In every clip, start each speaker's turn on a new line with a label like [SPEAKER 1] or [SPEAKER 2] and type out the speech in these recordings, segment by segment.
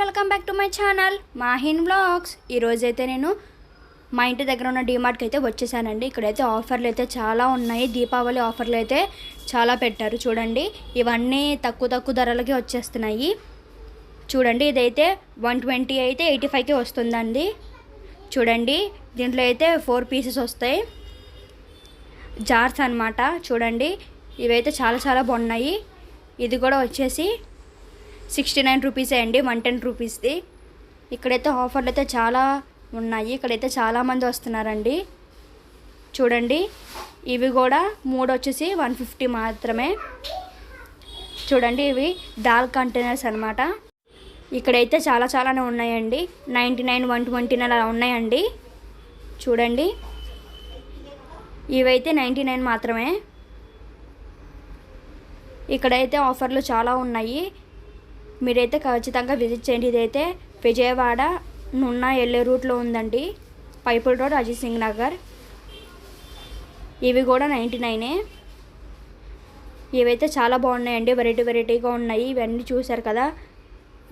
[SPEAKER 1] Welcome back to my channel Mahin vlogs ఈరోజైతే నేను మా ఇంటి దగ్గర ఉన్న డీమార్ట్కి అయితే వచ్చేసానండి. ఇక్కడైతే ఆఫర్లు అయితే చాలా ఉన్నాయి. దీపావళి ఆఫర్లు అయితే చాలా పెట్టారు. చూడండి ఇవన్నీ తక్కువ తక్కువ ధరలకి వచ్చేస్తున్నాయి. చూడండి ఇదైతే వన్ ట్వంటీ అయితే ఎయిటీ ఫైవ్కి వస్తుందండి. చూడండి దీంట్లో అయితే ఫోర్ పీసెస్ వస్తాయి. జార్స్ అన్నమాట. చూడండి ఇవైతే చాలా చాలా బాగున్నాయి. ఇది కూడా వచ్చేసి సిక్స్టీ నైన్ రూపీసే అండి వన్ టెన్ రూపీస్ది. ఇక్కడైతే ఆఫర్లు అయితే చాలా ఉన్నాయి ఇక్కడైతే చాలామంది వస్తున్నారండి. చూడండి ఇవి కూడా మూడు వచ్చేసి వన్ ఫిఫ్టీ మాత్రమే. చూడండి ఇవి దాల్ కంటైనర్స్ అనమాట ఇక్కడైతే చాలా చాలానే ఉన్నాయండి ninety nine one twenty nine అలా ఉన్నాయండి. చూడండి ఇవైతే నైంటీ నైన్ మాత్రమే. ఇక్కడైతే ఆఫర్లు చాలా ఉన్నాయి మీరైతే ఖచ్చితంగా విజిట్ చేయండి. ఇదైతే విజయవాడ నున్న వెళ్ళే రూట్లో ఉందండి. పైపుల్ రోడ్ అజిత్ సింగ్ నగర్. ఇవి కూడా నైంటీ నైనే. ఇవైతే చాలా బాగున్నాయండి. వెరైటీ వెరైటీగా ఉన్నాయి. ఇవన్నీ చూశారు కదా.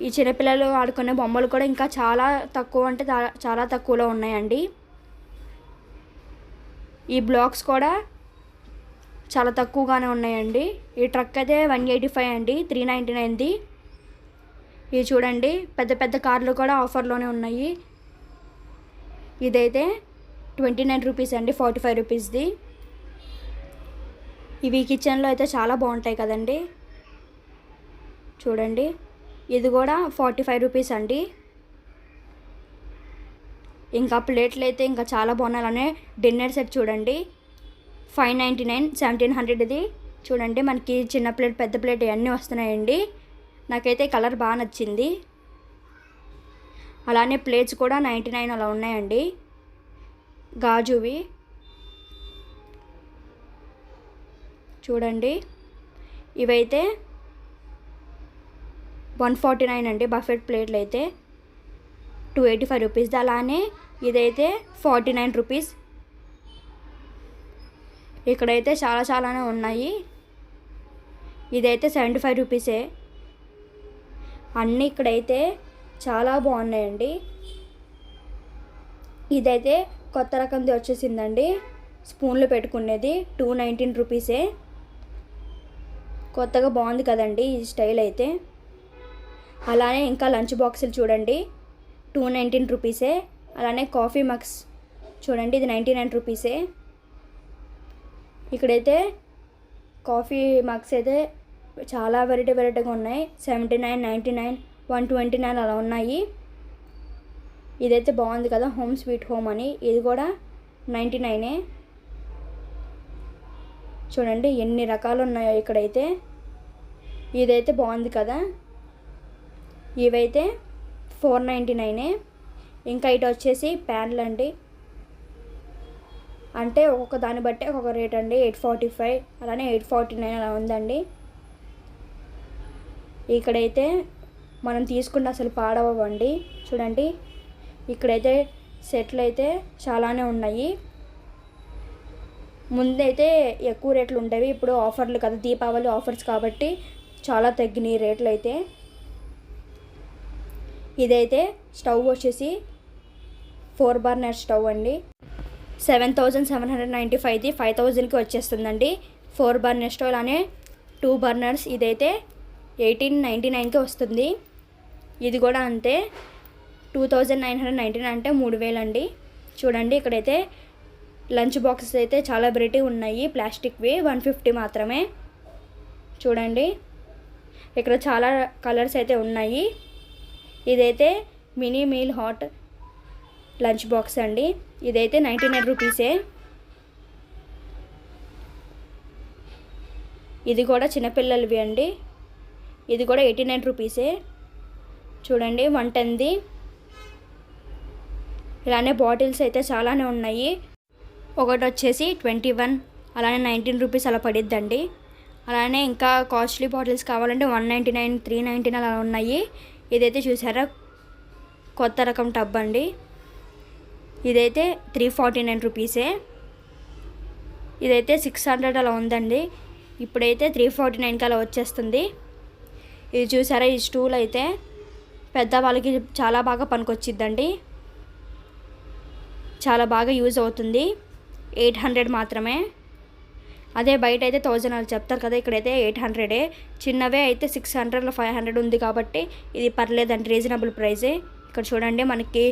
[SPEAKER 1] ఈ చిన్నపిల్లలు ఆడుకునే బొమ్మలు కూడా ఇంకా చాలా తక్కువ అంటే చాలా తక్కువలో ఉన్నాయండి. ఈ బ్లాక్స్ కూడా చాలా తక్కువగానే ఉన్నాయండి. ఈ ట్రక్ అయితే వన్ ఎయిటీ ఫైవ్ అండి. త్రీ నైంటీ నైన్ది. ఇది చూడండి పెద్ద పెద్ద కార్లు కూడా ఆఫర్లోనే ఉన్నాయి. ఇదైతే ట్వంటీ నైన్ రూపీస్ అండి ఫార్టీ ఫైవ్ రూపీస్ది. ఇవి కిచెన్లో అయితే చాలా బాగుంటాయి కదండి. చూడండి ఇది కూడా ఫార్టీ ఫైవ్ రూపీస్ అండి. ఇంకా ప్లేట్లు అయితే ఇంకా చాలా బాగున్నాయి. అలానే డిన్నర్ సెట్ చూడండి five ninety nine seventeen hundred ఇది చూడండి మనకి చిన్న ప్లేట్ పెద్ద ప్లేట్ ఇవన్నీ వస్తున్నాయండి. నాకైతే కలర్ బాగా నచ్చింది. అలానే ప్లేట్స్ కూడా నైంటీ నైన్ అలా ఉన్నాయండి. గాజువి. చూడండి. ఇవైతే వన్ ఫార్టీ నైన్ అండి బఫెట్ ప్లేట్లు అయితే టూ ఎయిటీ ఫైవ్ రూపీస్ అలానే ఇదైతే ఫార్టీ నైన్ రూపీస్. ఇక్కడైతే చాలా చాలానే ఉన్నాయి. ఇదైతే సెవెంటీ ఫైవ్ రూపీసే. అన్నీ ఇక్కడైతే చాలా బాగున్నాయండి. ఇదైతే కొత్త రకంది వచ్చేసిందండి. స్పూన్లు పెట్టుకునేది టూ నైన్టీన్ రూపీసే. కొత్తగా బాగుంది కదండి ఈ స్టైల్ అయితే. అలానే ఇంకా లంచ్ బాక్సులు చూడండి. టూ నైన్టీన్ రూపీసే. అలానే కాఫీ మగ్స్ చూడండి ఇది నైంటీ నైన్ రూపీసే. ఇక్కడైతే కాఫీ మగ్స్ అయితే చాలా వెరైటీ వెరైటీగా ఉన్నాయి. Seventy nine ninety nine one twenty nine అలా ఉన్నాయి. ఇదైతే బాగుంది కదా హోమ్ స్వీట్ హోమ్ అని. ఇది కూడా నైంటీ నైనే చూడండి ఎన్ని రకాలు ఉన్నాయో ఇక్కడైతే. ఇదైతే బాగుంది కదా. ఇవైతే ఫోర్ నైంటీ నైనే ఇంకా ఇటు వచ్చేసి ప్యాన్లు అండి. అంటే ఒక్కొక్క దాన్ని బట్టి ఒక్కొక్క రేట్ అండి. ఎయిట్ ఫార్టీ ఫైవ్ అలానే ఎయిట్ ఫార్టీ నైన్ అలా ఉందండి. ఇక్కడైతే మనం తీసుకున్న అసలు పాడవండి చూడండి ఇక్కడైతే సెట్లు అయితే చాలానే ఉన్నాయి. ముందైతే ఎక్కువ రేట్లు ఉండేవి ఇప్పుడు ఆఫర్లు కదా దీపావళి ఆఫర్స్ కాబట్టి చాలా తగ్గినాయి రేట్లు అయితే ఇదైతే స్టవ్ వచ్చేసి ఫోర్ బర్నర్ స్టవ్ అండి. Seven thousand seven hundred ninety ఫైవ్ది five థౌజండ్కి వచ్చేస్తుందండి. ఫోర్ బర్నర్ స్టవ్ అలానే టూ బర్నర్స్ ఇదైతే ఎయిటీన్ నైంటీ నైన్కి వస్తుంది. ఇది కూడా అంతే. Two thousand nine hundred ninety nine అంటే మూడు వేలండి. చూడండి ఇక్కడైతే లంచ్ బాక్సెస్ అయితే చాలా వెరైటీ ఉన్నాయి. ప్లాస్టిక్వి వన్ ఫిఫ్టీ మాత్రమే. చూడండి ఇక్కడ చాలా కలర్స్ అయితే ఉన్నాయి. ఇదైతే mini meal hot lunch box అండి. ఇదైతే నైంటీ నైన్ రూపీసే. ఇది కూడా చిన్నపిల్లలవి అండి. ఇది కూడా ఎయిటీ నైన్ రూపీసే. చూడండి వన్ టెన్ది ఇలానే బాటిల్స్ అయితే చాలానే ఉన్నాయి. ఒకటి వచ్చేసి ట్వంటీ వన్ అలానే నైన్టీన్ రూపీస్ అలా పడిద్దండి. అలానే ఇంకా కాస్ట్లీ బాటిల్స్ కావాలంటే one ninety nine three ninety అలా ఉన్నాయి. ఇదైతే చూసారా? కొత్త రకం టబ్ అండి. ఇదైతే త్రీ ఫార్టీ నైన్ రూపీసే. ఇదైతే సిక్స్ హండ్రెడ్ అలా ఉందండి. ఇప్పుడైతే త్రీ ఫార్టీ నైన్కి అలా వచ్చేస్తుంది. ఇది చూసారా? ఈ స్టూల్ అయితే పెద్ద వాళ్ళకి చాలా బాగా పనికొచ్చిద్దండి. చాలా బాగా యూజ్ అవుతుంది. ఎయిట్ హండ్రెడ్ మాత్రమే. అదే బయట అయితే థౌజండ్ వాళ్ళు చెప్తారు కదా ఇక్కడైతే ఎయిట్ హండ్రెడే చిన్నవే అయితే సిక్స్ హండ్రెడ్లో ఫైవ్ హండ్రెడ్ ఉంది కాబట్టి ఇది పర్లేదండి రీజనబుల్ ప్రైజే ఇక్కడ చూడండి మనకి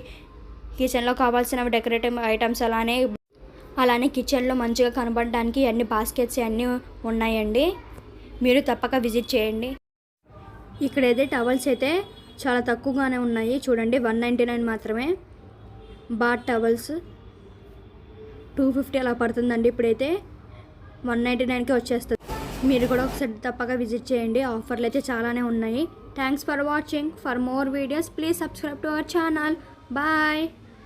[SPEAKER 1] కిచెన్లో కావాల్సిన డెకరేటివ్ ఐటమ్స్ అలానే అలానే కిచెన్లో మంచిగా కనబడడానికి అన్ని బాస్కెట్స్ అన్నీ ఉన్నాయండి. మీరు తప్పక విజిట్ చేయండి. ఇక్కడైతే టవల్స్ అయితే చాలా తక్కువగానే ఉన్నాయి. చూడండి వన్ నైంటీ నైన్ మాత్రమే. బాత్ టవల్స్ టూ ఫిఫ్టీ అలా పడుతుందండి. ఇప్పుడైతే వన్ నైంటీ నైన్కి వచ్చేస్తుంది. మీరు కూడా ఒకసారి తప్పక విజిట్ చేయండి. ఆఫర్లు అయితే చాలానే ఉన్నాయి. Thanks for watching for more videos please subscribe to our channel bye